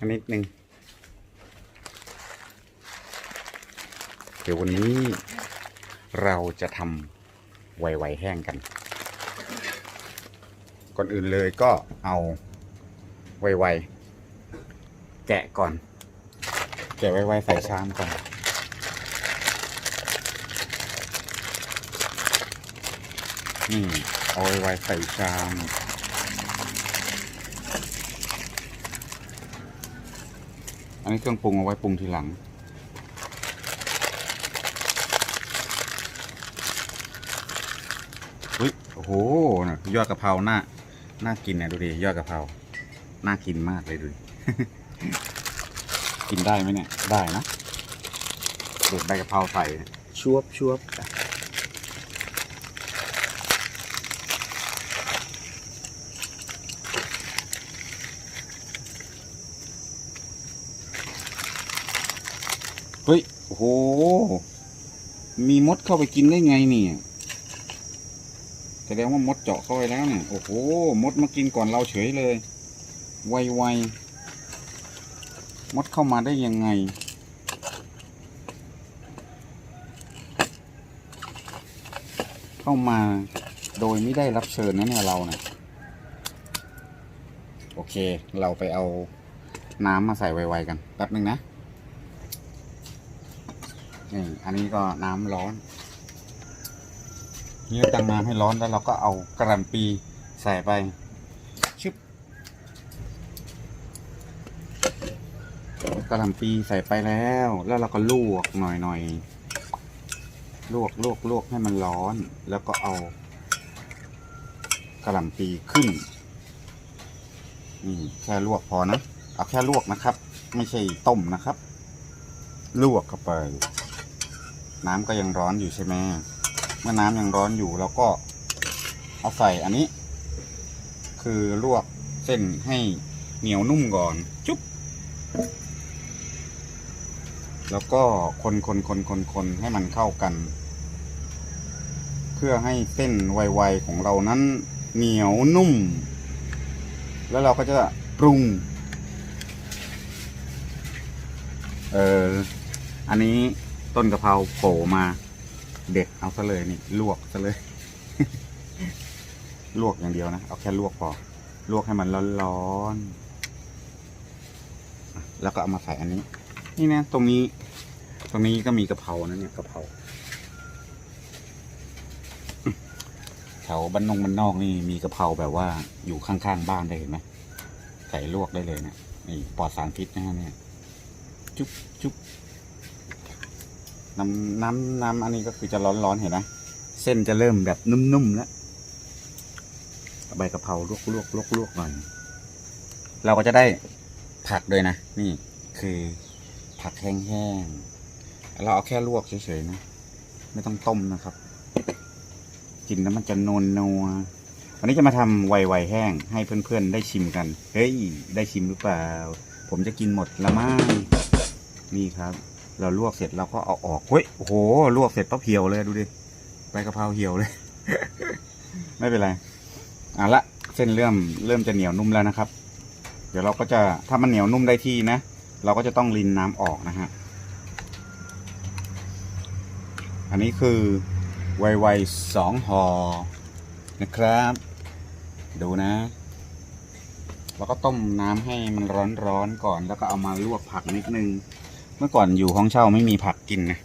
อันนิดนึงเดี๋ยววันนี้เราจะทำไวๆแห้งกัน ก่อนอื่นเลยก็เอาไวๆแกะก่อน แกะไวๆใส่ชามก่อนนี่เอาไวๆใส่ชาม นนี้เครื่องปรุงเอาไว้ปรุงทีหลัง เฮ้ย โอ้โหนะยอดกะเพราหน่าน่ากินนะดูดิ ยอดกะเพรา น่ากินมากเลยดู กินได้ไหมเนี่ย ได้นะเด็ดใบกะเพราใส่ชวบชวบ โอ้โห มีมดเข้าไปกินได้ไงเนี่ยแสดงว่ามดเจาะเข้าไปแล้วเนี่ย โอ้โห มดมากินก่อนเราเฉยเลย ไวๆ มดเข้ามาได้ยังไง เข้ามาโดยไม่ได้รับเชิญนะเนี่ยเราเนี่ยโอเค เราไปเอาน้ำมาใส่ไวๆกัน แป๊บหนึ่งนะ นี่อันนี้ก็น้ำร้อนนี่ตั้งน้ำให้ร้อนแล้วเราก็เอากระหล่ำปีใส่ไปชึบกระหล่ำปีใส่ไปแล้ว แล้วเราก็ลวกหน่อยหน่อยลวกลวกลวกให้มันร้อน แล้วก็เอากระหล่ำปีขึ้นนี่แค่ลวกพอนะ เอาแค่ลวกนะครับ ไม่ใช่ต้มนะครับ ลวกเข้าไป น้ำก็ยังร้อนอยู่ใช่ไหมเมื่อน้ำยังร้อนอยู่เราก็เอาใส่อันนี้ คือลวกเส้นให้เหนียวนุ่มก่อน จุ๊บแล้วก็คนคนคนคนคนให้มันเข้ากัน เพื่อให้เส้นไวๆของเรานั้น เหนียวนุ่ม แล้วเราก็จะปรุง เอออันนี้ ต้นกะเพราโผล่มา เด็ดเอาซะเลยนี่ลวกซะเลย ลวกอย่างเดียวนะ เอาแค่ลวกพอ ลวกให้มันร้อนๆแล้วก็เอามาใส่อันนี้ นี่นะตรงนี้ ตรงนี้ก็มีกะเพรานะเนี่ยกะเพราแถวบ้านนงบ้านนอกนี่มีกะเพราแบบว่าอยู่ข้างๆบ้านได้เห็นไหมใส่ลวกได้เลยเนะนี่ปลอดสารพิษนะฮะเนี่ย จุ๊บจุ๊บ น้ำน้ำน้ำอันนี้ก็คือจะร้อนๆเห็นไหมเส้นจะเริ่มแบบนุ่มๆแล้วใบกะเพราลวกลวกลวกลวกหน่อย เราก็จะได้ผักด้วยนะ นี่คือผักแห้งๆ เราเอาแค่ลวกเฉยๆนะ ไม่ต้องต้มนะครับ กินแล้วมันจะนวลนัววันนี้จะมาทำไวๆแห้งให้เพื่อนๆ ได้ชิมกัน เฮ้ย ได้ชิมหรือเปล่า ผมจะกินหมดละมั้งนี่ครับ เราลวกเสร็จเราก็เอาออกเฮ้ยโอ้โหลวกเสร็จปั๊บเหี่ยวเลยดูดิใบกะเพราเหี่ยวเลย ไม่เป็นไรอะละเส้นเริ่มเริ่มจะเหนียวนุ่มแล้วนะครับ เดี๋ยวเราก็จะถ้ามันเหนียวนุ่มได้ที่นะ เราก็จะต้องรินน้ำออกนะฮะอันนี้คือไวๆสองห่อนะครับ ดูนะเราก็ต้มน้ำให้มันร้อนๆก่อน แล้วก็เอามาลวกผักนิดนึง เมื่อก่อนอยู่ห้องเช่าไม่มีผักกินนะ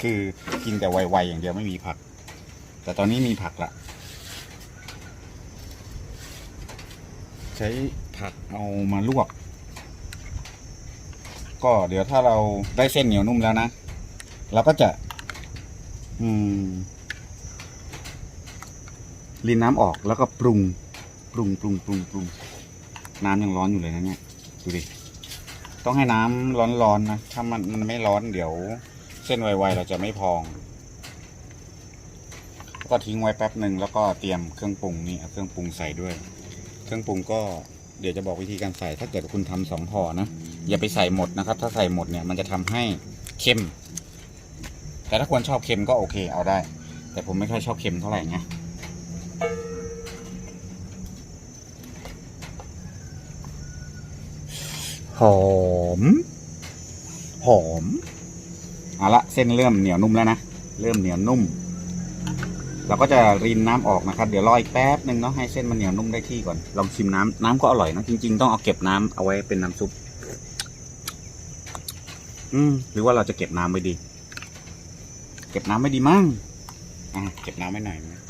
คือกินแต่ไวๆอย่างเดียวไม่มีผัก แต่ตอนนี้มีผักละ ใช้ผักเอามาลวก ก็เดี๋ยวถ้าเราได้เส้นเหนียวนุ่มแล้วนะ เราก็จะ อืมรินน้ำออกแล้วก็ปรุง ปรุงปรุงปรุงปรุงน้ำยังร้อนอยู่เลยนะเนี่ย ดูดิ ต้องให้น้ำร้อนๆนะ ถ้ามันไม่ร้อนเดี๋ยว เส้นไวๆเราจะไม่พอง ก็ทิ้งไว้แป๊บหนึ่งแล้วก็เตรียมเครื่องปรุงนี่เครื่องปรุงใส่ด้วย เครื่องปรุงก็เดี๋ยวจะบอกวิธีการใส่ ถ้าเกิดคุณทำสองห่อนะ อย่าไปใส่หมดนะครับ ถ้าใส่หมดเนี่ยมันจะทำให้เค็ม แต่ถ้าคนชอบเค็มก็โอเคเอาได้ แต่ผมไม่ค่อยชอบเค็มเท่าไหร่ไง หอม หอมเอาละเส้นเริ่มเหนียวนุ่มแล้วนะ เริ่มเหนียวนุ่ม เราก็จะรินน้ำออกนะครับ เดี๋ยวรออีกแป๊บหนึ่งเนาะให้เส้นมันเหนียวนุ่มได้ที่ก่อน ลองชิมน้ำน้ำก็อร่อยนะจริง ๆ ต้องเอาเก็บน้ำเอาไว้เป็นน้ำซุป อืมหรือว่าเราจะเก็บน้ำไว้ดี เก็บน้ำไม่ดีมั้งอะเก็บน้ำไว้หน่อยนะ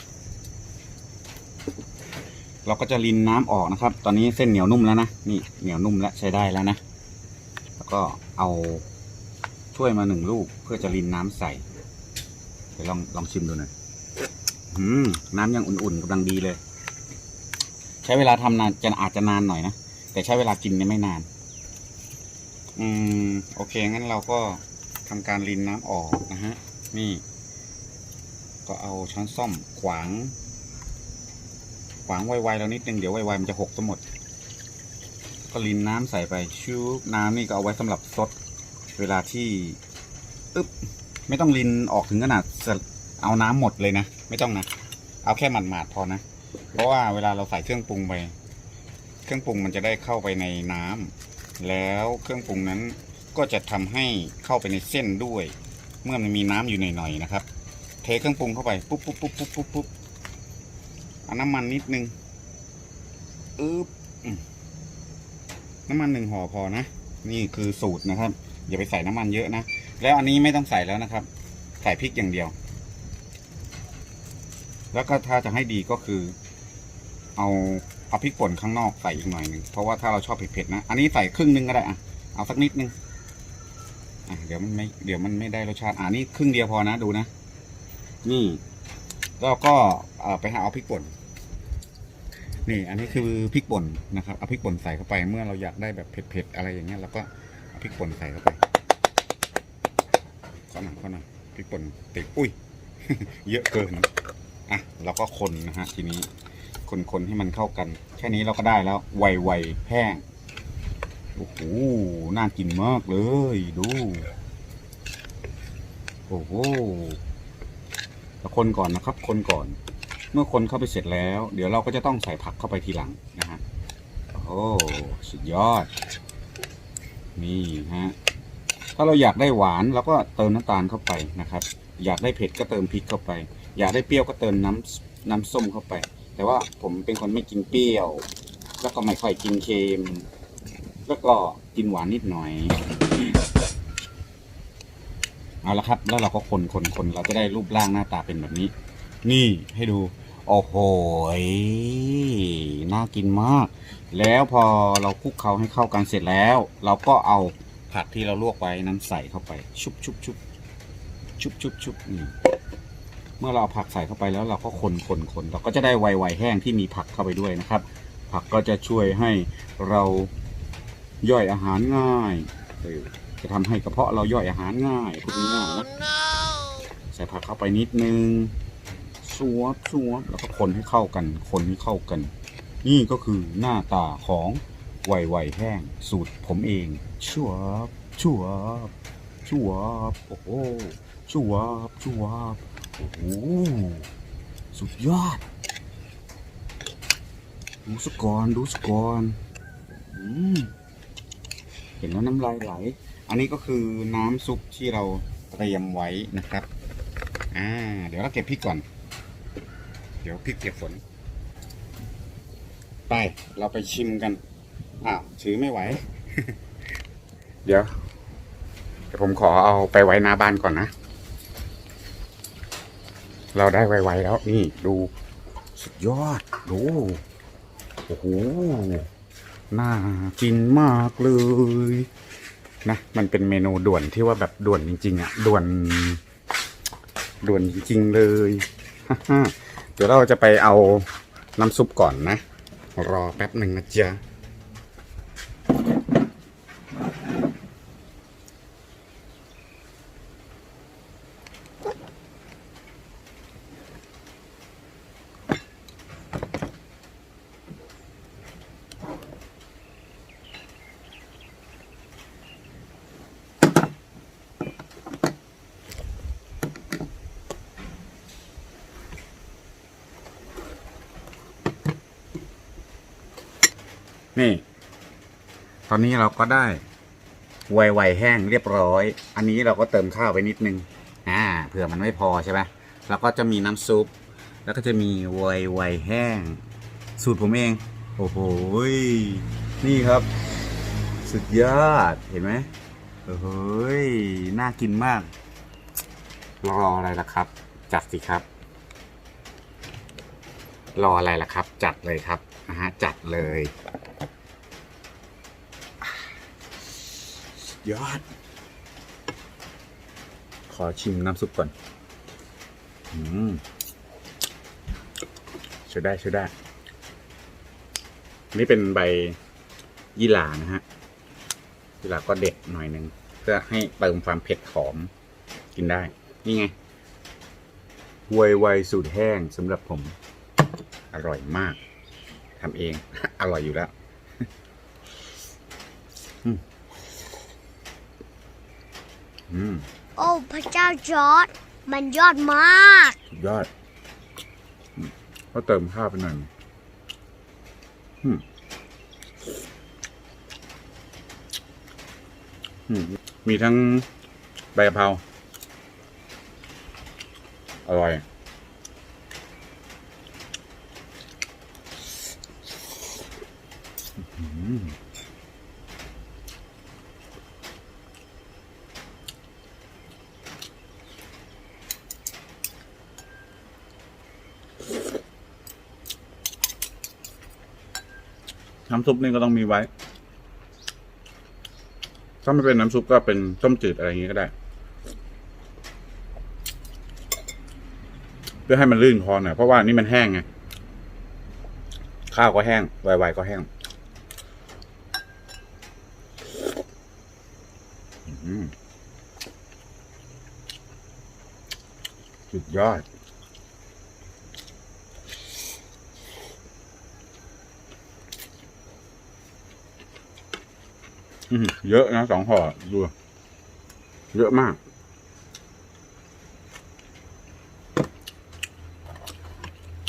เราก็จะรินน้ำออกนะครับ ตอนนี้เส้นเหนียวนุ่มแล้วนะ นี่เหนียวนุ่มแล้วใช้ได้แล้วนะ แล้วก็เอาถ้วยมาหนึ่งลูกเพื่อจะรินน้ำใส่ เดี๋ยวลองลองชิมดูหน่อยน้ำยังอุ่นๆกำลังดีเลย ใช้เวลาทำนานจะอาจจะนานหน่อยนะ แต่ใช้เวลากินเนี่ยไม่นาน อืม โอเค งั้นเราก็ทำการรินน้ำออกนะฮะ นี่ ก็เอาช้อนส้อมขวาง วางไวๆแล้วนิดนึงเดี๋ยวไวๆมันจะหกทั้งหมด ก็รินน้ำใส่ไปชูน้ำนี่ก็เอาไว้สำหรับซดเวลาที่อึ๊บไม่ต้องรินออกถึงขนาดเอาน้ำหมดเลยนะ ไม่ต้องนะ เอาแค่หมาดๆพอนะ เพราะว่าเวลาเราใส่เครื่องปรุงไป เครื่องปรุงมันจะได้เข้าไปในน้ำแล้วเครื่องปรุงนั้นก็จะทำให้เข้าไปในเส้นด้วย เมื่อมันมีน้ำอยู่หน่อยๆนะครับ เทเครื่องปรุงเข้าไปปุ๊บปุ๊บปุ๊บปุ๊บปุ๊บปุ๊บ เอาน้ำมันนิดนึงอึ๊บอืมน้ำมันหนึ่งห่อพอนะ นี่คือสูตรนะครับ อย่าไปใส่น้ำมันเยอะนะ แล้วอันนี้ไม่ต้องใส่แล้วนะครับ ใส่พริกอย่างเดียว แล้วก็ถ้าจะให้ดีก็คือ เอาเอาพริกป่นข้างนอกใส่อีกหน่อยหนึ่งเพราะว่าถ้าเราชอบเผ็ดๆนะ อันนี้ใส่ครึ่งหนึงก็ได้อะเอาสักนิดนึงอะเดี๋ยวมันไม่เดี๋ยวมันไม่ได้รสชาติอ่านี่ครึ่งเดียวพอนะดูนะ นี่แล้วก็ไปหาเอาพริกป่น นี่อันนี้คือพริกป่นนะครับเอาพริกป่นใส่เข้าไปเมื่อเราอยากได้แบบเผ็ดๆอะไรอย่างเงี้ยเราก็เอาพริกป่นใส่เข้าไปข้อหนังข้อหนังพริกป่นติดอุ้ย เยอะเกินอะเราก็คนนะฮะทีนี้คนๆให้มันเข้ากัน แค่นี้เราก็ได้แล้วไวๆแห้งโอ้โหน่ากินมากเลยดูโอ้โหแล้วคนก่อนนะครับ คนก่อน เมื่อคนเข้าไปเสร็จแล้ว เดี๋ยวเราก็จะต้องใส่ผักเข้าไปทีหลังนะฮะโอ้สุดยอด นี่ฮะถ้าเราอยากได้หวานเราก็เติมน้ำตาลเข้าไปนะครับ อยากได้เผ็ดก็เติมพริกเข้าไป อยากได้เปรี้ยวก็เติมน้ำน้ำส้มเข้าไป แต่ว่าผมเป็นคนไม่กินเปรี้ยว แล้วก็ไม่ค่อยกินเค็มแล้วก็กินหวานนิดหน่อยเอาละครับ แล้วเราก็คนคนคนเราจะได้รูปร่างหน้าตาเป็นแบบนี้ นี่ให้ดู โอ้โหน่ากินมาก แล้วพอเราคลุกเคล้าให้เข้ากันเสร็จแล้ว เราก็เอาผักที่เราลวกไว้นั้นใส่เข้าไป ชุบชุบชุบชุบชุบชุบนี่เมื่อเราเอาผักใส่เข้าไปแล้วเราก็คนคนคนเราก็จะได้ไวๆแห้งที่มีผักเข้าไปด้วยนะครับ ผักก็จะช่วยให้เราย่อยอาหารง่าย จะทำให้กระเพาะเราย่อยอาหารง่ายพูดง่ายนะใส่ผักเข้าไปนิดนึง สวบสวบแล้วก็คนให้เข้ากัน คนให้เข้ากัน นี่ก็คือหน้าตาของไวๆแห้ง สูตรผมเองชัวบชัวบชัวบโอ้โหชัวบชัวบโอ้โหสุดยอด ดูสกอนดูสกอนอืมเห็นแล้วน้ำลายไหล อันนี้ก็คือน้ำซุปที่เราเตรียมไว้นะครับ อ่า เดี๋ยวเราเก็บพริกก่อน เดี๋ยวพริกเก็บฝน ไป เราไปชิมกันอ้าวถือไม่ไหว เดี๋ยวเดี๋ยวผมขอเอาไปไว้หน้าบ้านก่อนนะ เราได้ไวๆแล้ว นี่ดูสุดยอด ดู โอ้โห น่ากินมากเลย นะ มันเป็นเมนูด่วนที่ว่าแบบด่วนจริงๆอะ่ะ ด่วน ด่วนจริงๆเลย เดี๋ยวเราจะไปเอาน้ำซุปก่อนนะ รอแป๊บหนึ่งนะจ๊ะ นี่ ตอนนี้เราก็ได้ไวไวแห้งเรียบร้อย อันนี้เราก็เติมข้าวไปนิดนึง อ่า เผื่อมันไม่พอใช่ไหมแล้วก็จะมีน้ำซุป แล้วก็จะมีไวไวแห้ง สูตรผมเอง โอ้โห นี่ครับ สุดยอด เห็นไหมโอ้โหยน่ากินมาก รออะไรล่ะครับ จัดสิครับ รออะไรล่ะครับ จัดเลยครับ นะฮะ จัดเลยยอด ขอชิมน้ำซุปก่อน อืมใช้ได้ใช้ได้ นี่เป็นใบยี่หร่านะฮะยี่หร่าก็เด็ดหน่อยหนึ่งเพื่อให้เติมความเผ็ดหอมกินได้ นี่ไงไวไวสูตรแห้งสำหรับผม อร่อยมาก ทำเอง อร่อยอยู่แล้วอืมอืมโอ้ พระเจ้าจอร์ดมันยอดมากสุดยอดอืมก็เติมข้าวไปหน่อยอืมอืมมีทั้งใบกะเพราอร่อย อื้อหือ น้ำซุปนี่ก็ต้องมีไว้ ถ้าไม่เป็นน้ำซุปก็เป็นต้มจืดอะไรอย่างงี้ก็ได้ เพื่อให้มันลื่นคอหน่อยเพราะว่านี่มันแห้งไง ข้าวก็แห้งไวๆก็แห้ง อืม สุดยอด เยอะนะสองห่อดูเยอะมาก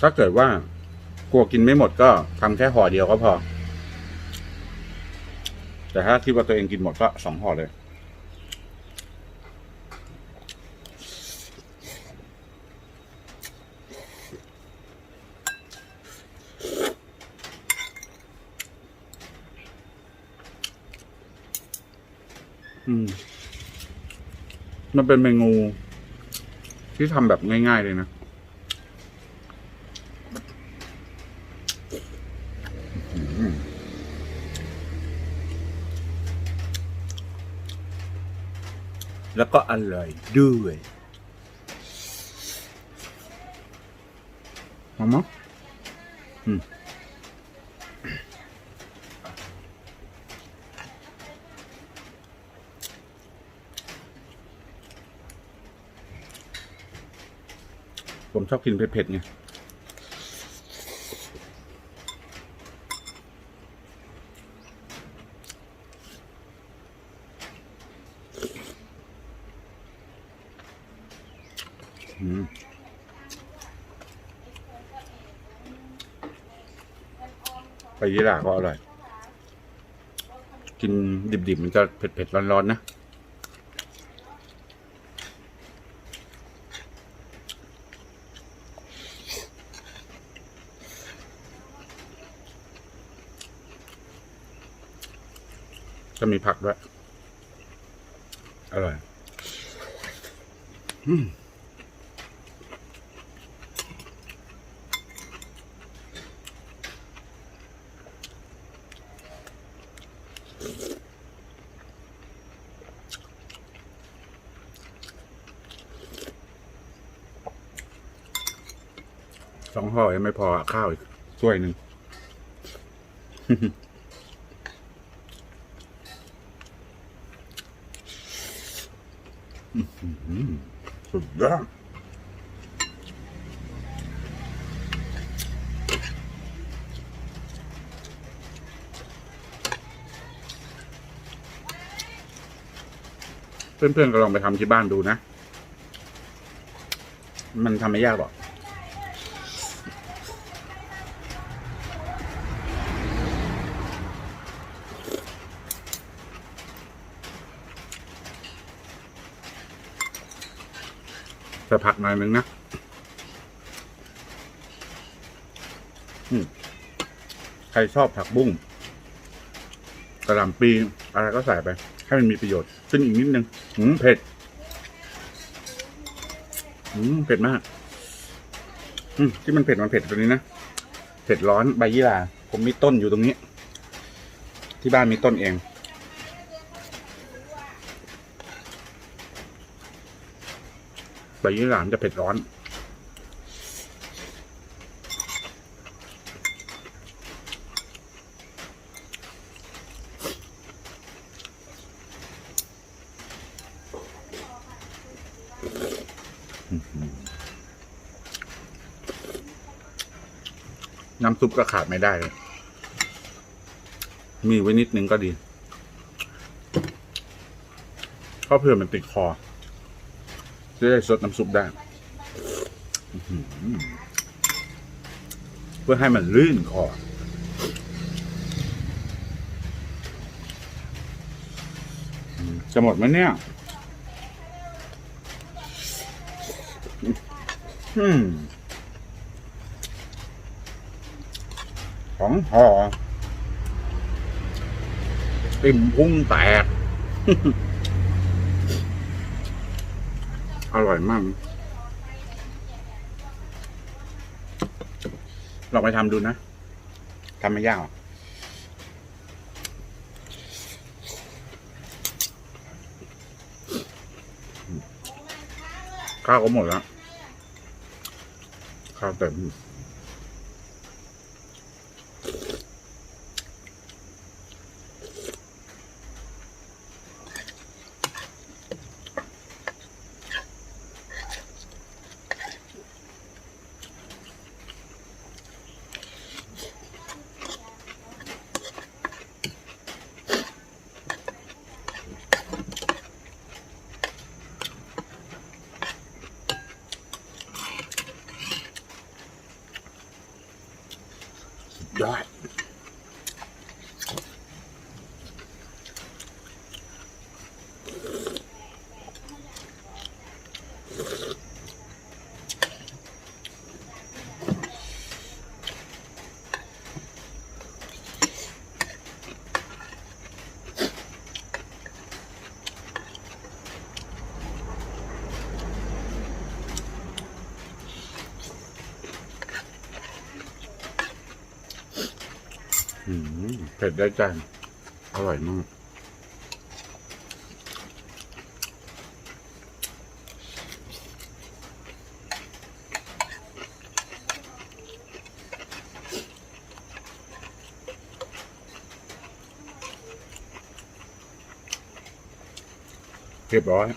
ถ้าเกิดว่ากลัวกินไม่หมดก็ทำแค่ห่อเดียวก็พอ แต่ถ้าคิดว่าตัวเองกินหมดก็สองห่อเลย อืม มันเป็นเมนูที่ทำแบบง่าย ๆ เลยนะอืมแล้วก็อร่อยด้วยหอมไหมอืม ผม ชอบกินเผ็ดๆไงไปยี่หร่าก็อร่อย กินดิบๆมันจะเผ็ดๆร้อนๆนะ จะมีผักด้วย อร่อยอืมสองห่อยังไม่พอข้าวอีกถ้วยหนึ่ง อื้อหือสุ ดยอดเพื่อนๆก็ลองไปทำที่บ้านดูนะ มันทำไม่ยากหรอก ส่ผักหน่อยนึงนะใครชอบผักบุ้งกระหล่ำปีอะไรก็ใส่ไป ให้มันมีประโยชน์ขึ้นอีกนิดนึงอืมเผ็ดอืมเผ็ดมาก อืมที่มันเผ็ดมันเผ็ดตัวนี้นะเผ็ดร้อนใบยี่หร่าผมมีต้นอยู่ตรงนี้ ที่บ้านมีต้นเอง ใบยี่หร่ามันจะเผ็ดร้อนน้ำซุปก็ขาดไม่ได้เลย มีไว้นิดนึงก็ดี เพราะเพื่อมันติดคอ จะได้สดน้ำซุปได้เพื่อให้มันลื่นคอจะหมดไหมเนี่ยอืมของห่อติ่มพุ่งแตก อ ร่อยมาก ลองไปทำดูนะทำไม่ยากหรอกข้าวก็หมดแล้วข้าวเต็ม ย อืมเผ็ดได้ใจอร่อยมากเรียบร้อย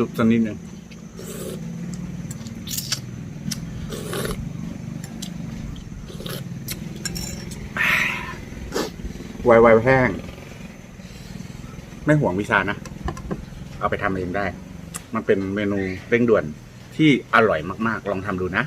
ซุปสักนิดหนึ่งไวไวๆแห้ง ไม่ห่วงวิชานะ เอาไปทำเองได้ มันเป็นเมนูเร่งด่วนที่อร่อยมาก ๆ ลองทำดูนะ